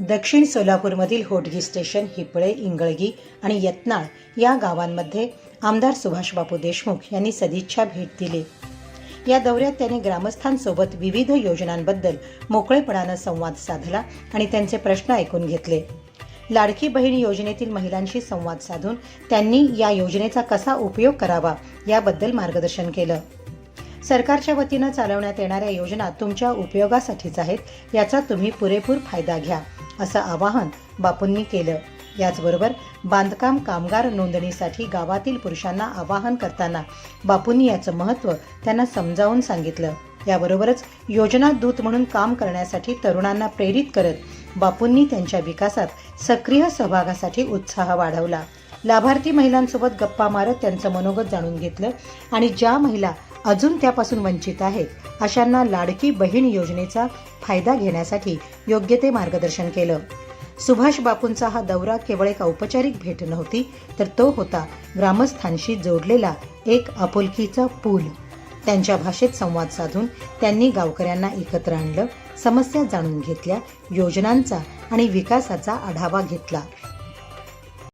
दक्षिण सोलापूरमधील होटगी स्टेशन हिपळे इंगळगी आणि यत्नाळ या गावांमध्ये आमदार सुभाषबापू देशमुख यांनी सदिच्छा भेट दिली. या दौऱ्यात त्यांनी ग्रामस्थांसोबत विविध योजनांबद्दल मोकळेपणानं संवाद साधला आणि त्यांचे प्रश्न ऐकून घेतले. लाडकी बहीण योजनेतील महिलांशी संवाद साधून त्यांनी या योजनेचा कसा उपयोग करावा याबद्दल मार्गदर्शन केलं. सरकारच्या वतीनं चालवण्यात येणाऱ्या योजना तुमच्या उपयोगासाठीच आहेत याचा तुम्ही पुरेपूर फायदा घ्या. असं आवाहन बापूंनी केलं. याचबरोबर बांधकाम कामगार नोंदणीसाठी गावातील पुरुषांना आवाहन करताना बापूंनी याचं महत्त्व त्यांना समजावून सांगितलं. याबरोबरच योजना दूत म्हणून काम करण्यासाठी तरुणांना प्रेरित करत बापूंनी त्यांच्या विकासात सक्रिय सहभागासाठी उत्साह वाढवला. लाभार्थी महिलांसोबत गप्पा मारत त्यांचं मनोगत जाणून घेतलं आणि ज्या महिला अजून त्यापासून वंचित आहेत अशांना लाडकी बहीण योजनेचा फायदा घेण्यासाठी योग्य ते मार्गदर्शन केलं. सुभाष बापूंचा हा दौरा केवळ एक औपचारिक भेट नव्हती तर तो होता ग्रामस्थांशी जोडलेला एक आपुलकीचा पूल. त्यांच्या भाषेत संवाद साधून त्यांनी गावकऱ्यांना एकत्र आणलं समस्या जाणून घेतल्या योजनांचा आणि विकासाचा आढावा घेतला.